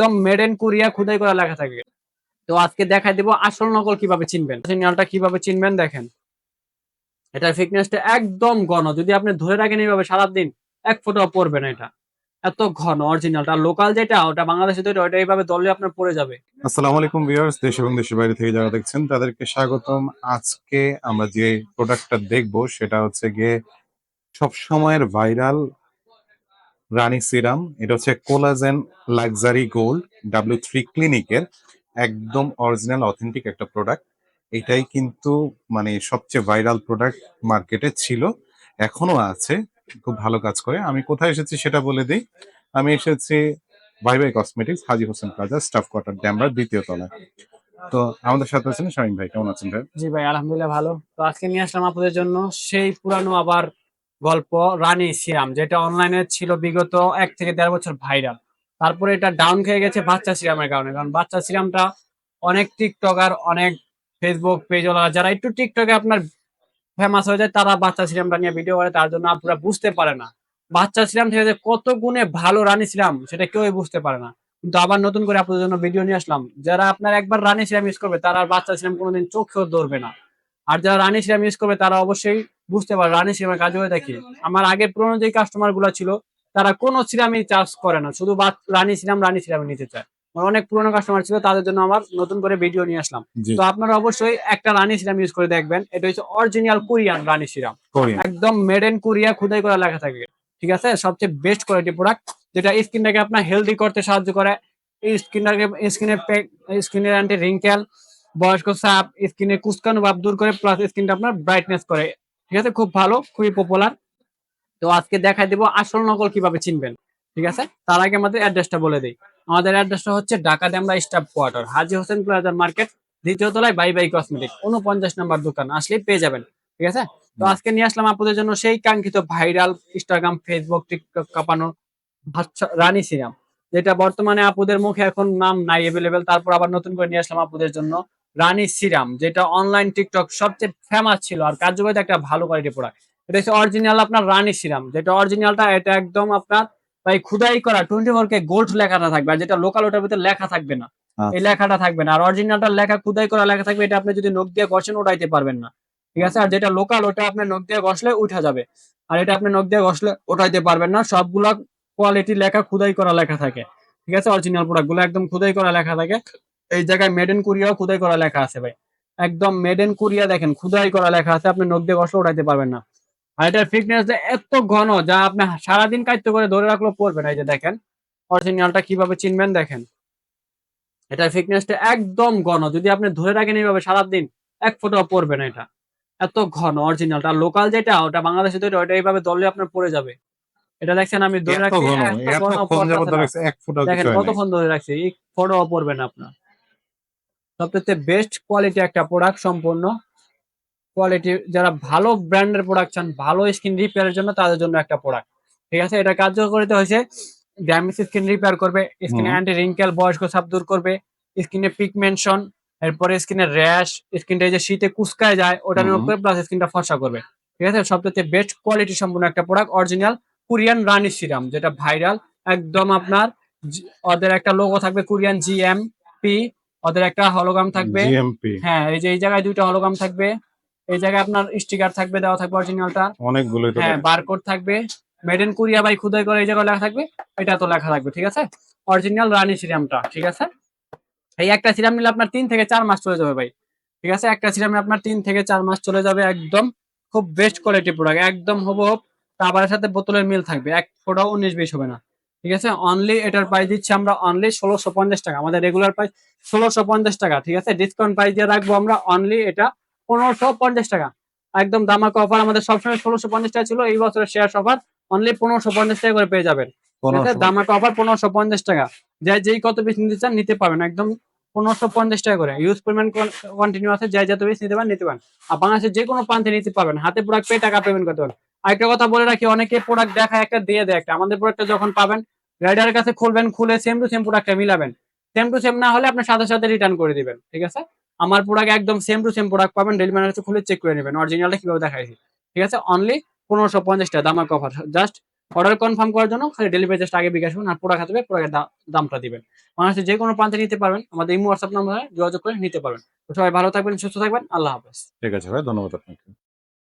একদম made in Korea খুদাই করা লেখা থাকবে তো আজকে দেখাই দিব আসল নকল কীভাবে চিনবেন। সিগন্যালটা কীভাবে চিনবেন দেখেন। এটার ফিটনেসটা একদম ঘন। যদি আপনি ধরে রাখেন এইভাবে সারাদিন, এক ফোঁটাও পড়বে না এটা। এত ঘন অরিজিনালটা লোকাল যেটা, ওটা বাংলাদেশে তৈরি ওটা এইভাবে দলে আপনার পড়ে যাবে। আসসালামু আলাইকুম ভিউয়ার্স দেশ এবং দেশের বাইরে থেকে যারা দেখছেন, তাদেরকে স্বাগতম। আজকে আমরা যে প্রোডাক্টটা দেখব, সেটা হচ্ছে গিয়ে সব সময়ের ভাইরাল রানী সিরাম, এটা হচ্ছে collagen luxury gold W three ক্লিনিকের একদম অরিজিনাল অথেন্টিক একটা প্রোডাক্ট এটাই কিন্তু মানে সবচেয়ে ভাইরাল প্রোডাক্ট মার্কেটে ছিল, এখনও আছে, খুব ভালো কাজ করে। আমি কোথায় এসেছি সেটা বলে দিই। আমি এসেছি Bhai Bhai cosmetics Haji Hossain plaza staff quarter ড্যামরার দ্বিতীয় তলায়। তো আমাদের সাথে আছেন শামীম ভাই, কেমন আছেন ভাই? জি ভাই, আলহামদুলিল্লাহ ভালো। তো আজকে নিয়ে আসলাম আপনাদের জন্য সেই পুরানো আবার গল্প রানী সিরাম যেটা অনলাইনে ছিল বিগত এক থেকে দেড় বছর ভাইরাল তারপরে এটা ডাউন খেয়ে গেছে বাচ্চা সিরামের কারণে, কারণ বাচ্চা সিরামটা অনেক টিকটকার অনেক ফেসবুক পেজ ওলা যারা একটু টিকটকে আপনার ফেমাস হয়ে যায়, তারা বাচ্চা সিরামটা নিয়ে ভিডিও করে তার জন্য আপনারা বুঝতে পারে না। বাচ্চা সিরাম থেকে যে কত গুণে ভালো রানী সিরাম সেটা কেউই বুঝতে পারে না। কিন্তু আবার নতুন করে আপনাদের জন্য ভিডিও নিয়ে আসলাম, যারা আপনার একবার রানী সিরাম ইউজ করবে, তারা আর বাচ্চা সিরাম কোনোদিন চোখেও ধরবে না। আর যারা রানী সিরাম ইউজ করবে, তারা অবশ্যই বুঝতে পারে রানী সিরামের কাজ হয়ে থাকে আমার আগের পুরোনো যে কাস্টমারগুলো ছিল তারা কোনো সিরামই চার্জ করে না শুধু রানী সিরাম রানী সিরামে নিতে চায়। আমার অনেক পুরোনো কাস্টমার ছিল তাদের জন্য আমার নতুন করে ভিডিও নিয়ে আসলাম। তো আপনারা অবশ্যই একটা রানী সিরাম ইউজ করে দেখবেন এটা হচ্ছে অরিজিনাল কোরিয়ান রানী সিরাম। একদম মেড ইন কোরিয়া খুদাই করা লেখা থাকে। ঠিক আছে? সবচেয়ে বেস্ট কোয়ালিটি প্রোডাক্ট যেটা স্কিনটাকে আপনার হেলদি করতে সাহায্য করে। এই স্কিনটাকে স্কিনের স্কিনের অ্যান্টি রিঙ্কেল বয়স্ক সাপ স্কিনে কুচকানো ভাব দূর করে প্লাস স্কিনটা আপনার ব্রাইটনেস করে। ঠিক আছে? খুব ভালো, খুবই পপুলার তো আজকে দেখাই দেবো আসল নকল কীভাবে চিনবেন, ঠিক আছে? তার আগে আমাদের অ্যাড্রেসটা বলে দিই। আমাদের অ্যাড্রেসটা হচ্ছে ঢাকা ডেমরা স্টাফ কোয়ার্টার হাজি হোসেন প্লাজার মার্কেট, দ্বিতীয় তলায় বাই বাই কসমেটিক উনপঞ্চাশ নাম্বার দোকান, আসলেই পেয়ে যাবেন, ঠিক আছে? তো আজকে নিয়ে আসলাম আপনাদের জন্য সেই কাঙ্ক্ষিত ভাইরাল ইনস্টাগ্রাম ফেসবুক টিকটক কাঁপানো রানী সিরাম, যেটা বর্তমানে আপুদের মুখে এখন নাম নাই এভেলেবেল তারপর আবার নতুন করে নিয়ে আসলাম আপুদের জন্য রানী সিরাম যেটা অনলাইন টিকটক সবচেয়ে ফেমাস ছিল আর কার্যকারিতা একটা ভালো কোয়ালিটি প্রোডাক্ট এটা হচ্ছে অরিজিনাল আপনার রানী সিরাম যেটা অরিজিনালটা এটা একদম আপনার ভাই খুদাই করা টোয়েন্টি ফোর কে গোল্ড লেখাটা থাকবে আর যেটা লোকাল ওটার ভিতরে লেখা থাকবে না। এই লেখাটা থাকবে না। আর অরিজিনালটা লেখা খুদাই করা লেখা থাকবে এটা আপনি যদি নখ দিয়ে ঘষেন ওঠাইতে পারবেন না। ঠিক আছে? আর যেটা লোকাল ওটা আপনি নখ দিয়ে ঘষলে উঠা যাবে। আর এটা আপনি নখ দিয়ে ঘষলে ওঠাইতে পারবেন না। সবগুলা কোয়ালিটি লেখা খুদাই করা লেখা থাকে। ঠিক আছে? অরিজিনাল প্রোডাক্টগুলো একদম খুদাই করা লেখা থাকে। এই জায়গায় মেড ইন কোরিয়াও খুদাই করা লেখা আছে ভাই। একদম মেড ইন কোরিয়া দেখেন খুদাই করা লেখা আছে আপনি নখ দিয়ে ঘষলে ওঠাইতে পারবেন না। আর এটার ফিটনেস এত ঘন যা আপনি সারাদিন কাটতে করে ধরে রাখলেও পড়বে না এই যে দেখেন। অরিজিনালটা কীভাবে চিনবেন দেখেন। এটার ফিটনেসটা একদম ঘন যদি আপনি ধরে রাখেন এইভাবে সারাদিন এক ফোঁটাও পড়বে না এটা। এত ঘন অরিজিনালটা লোকাল যেটা ওটা বাংলাদেশে তৈরি ওটা এইভাবে দলে আপনার পড়ে যাবে। এটা দেখছেন আমি ধরে রাখছি দেখেন কতক্ষণ ধরে রাখছি ফটোও পড়বে না আপনার। সবচেয়ে বেস্ট কোয়ালিটি একটা প্রোডাক্ট সম্পূর্ণ। কোয়ালিটি যারা ভালো ব্র্যান্ডের প্রোডাক্ট চান ভালো স্কিন রিপেয়ারের জন্য তাদের জন্য একটা প্রোডাক্ট ঠিক আছে? এটা কার্যকরিতা হয়েছে। ড্যামেজ স্কিন রিপেয়ার করবে স্কিনে। অ্যান্টি রিঙ্কেল বয়স্ক সাপ দূর করবে স্কিনে পিগমেন্টন এরপরে স্কিনে র্যাশ স্কিনটা যে শীতে কুচকায় যায় ওটা নিয়োগ হুম। করে প্লাস স্কিনটা ফর্সা করবে। ঠিক আছে? সবচেয়ে বেস্ট কোয়ালিটি সম্পূর্ণ একটা product original Korean Rani serum যেটা ভাইরাল একদম আপনার ওদের একটা লোগো থাকবে কোরিয়ান জিএম পি ওদের একটা হলোগ্রাম থাকবে। হ্যাঁ এই যে এই জায়গায় দুইটা হলোগ্রাম থাকবে। এই জায়গায় আপনার স্টিকার থাকবে দেওয়া থাকবে অরিজিনালটা অনেকগুলোই তো হ্যাঁ বারকোড থাকবে। মেড ইন কোরিয়া বাই খুদাই করে এই জায়গায় লেখা থাকবে। এটা তো লেখা থাকবে ঠিক আছে? অরিজিনাল রানী সিরামটা ঠিক আছে? এই একটা সিরাম নিলে আপনার তিন থেকে চার মাস চলে যাবে ভাই ঠিক আছে? একটা সিরামে আপনার তিন থেকে চার মাস চলে যাবে একদম খুব বেস্ট কোয়ালিটি প্রোডাক্ট একদম হব খাবারের সাথে বোতলের মিল থাকবে এক ফোটাও উনিশ বিশ হবে না। ঠিক আছে? অনলি এটার প্রাইস দিচ্ছি আমরা অনলি ষোলোশো পঞ্চাশ টাকা। আমাদের রেগুলার প্রাইস ষোলোশো পঞ্চাশ টাকা ঠিক আছে? ডিসকাউন্ট প্রাইস দিয়ে রাখব আমরা অনলি এটা পনেরোশো পঞ্চাশ টাকা। একদম দামাক অফার আমাদের সবসময় ষোলোশো পঞ্চাশ টাকা ছিল এই বছরের শেয়ার অফার অনলি পনেরোশো পঞ্চাশ টাকা করে পেয়ে যাবেন। ঠিক আছে? পনেরোশো। দামাক অফার পনেরোশো পঞ্চাশ টাকা। যে যেই কত পিস নিতে চান নিতে পারবেন। একদম পনেরোশো পঞ্চাশ টাকা করে। ইউজ পরিমাণ কন্টিনিউ আছে যাই যত পিস নিতে পারেন নিতে পারেন। আর বাংলাদেশের যে কোনো প্রান্তে নিতে পারবেন। হাতে প্রোডাক্ট পেয়ে টাকা পেমেন্ট করতে পারবেন। আরেকটা কথা বলে রাখি, অনেকে প্রোডাক্ট দেখায় একটা দিয়ে দেয় একটা। আমাদের প্রোডাক্টটা যখন পাবেন রাইডারের কাছে খুলবেন, খুলে সেম টু সেম প্রোডাক্টটা মিলাবেন। সেম টু সেম না হলে আপনার সাথে সাথে রিটার্ন করে দিবেন, ঠিক আছে? আমার প্রোডাক্ট একদম সেম টু সেম প্রোডাক্ট পাবেন ডেলিভারি কাছে খুলে চেক করে নেবেন অরিজিনালটা কীভাবে দেখাইছি, ঠিক আছে? অনলি পনেরোশো পঞ্চাশ টাকা অফার জাস্ট অর্ডার কনফার্ম করার জন্য খালি ডেলিভারি চার্জটা আগে বিকাশ করুন, আর প্রোডাক্ট হাতে প্রোডাক্টের দামটা দিবেন। বাংলাদেশে যে কোনো প্রান্তে নিতে পারবেন, আমাদের এই হোয়াটসঅ্যাপ নাম্বারে যোগাযোগ করে নিতে পারবেন। সবাই ভালো থাকবেন, সুস্থ থাকবেন, আল্লাহ হাফেজ। ঠিক আছে ভাই, ধন্যবাদ আপনাকে।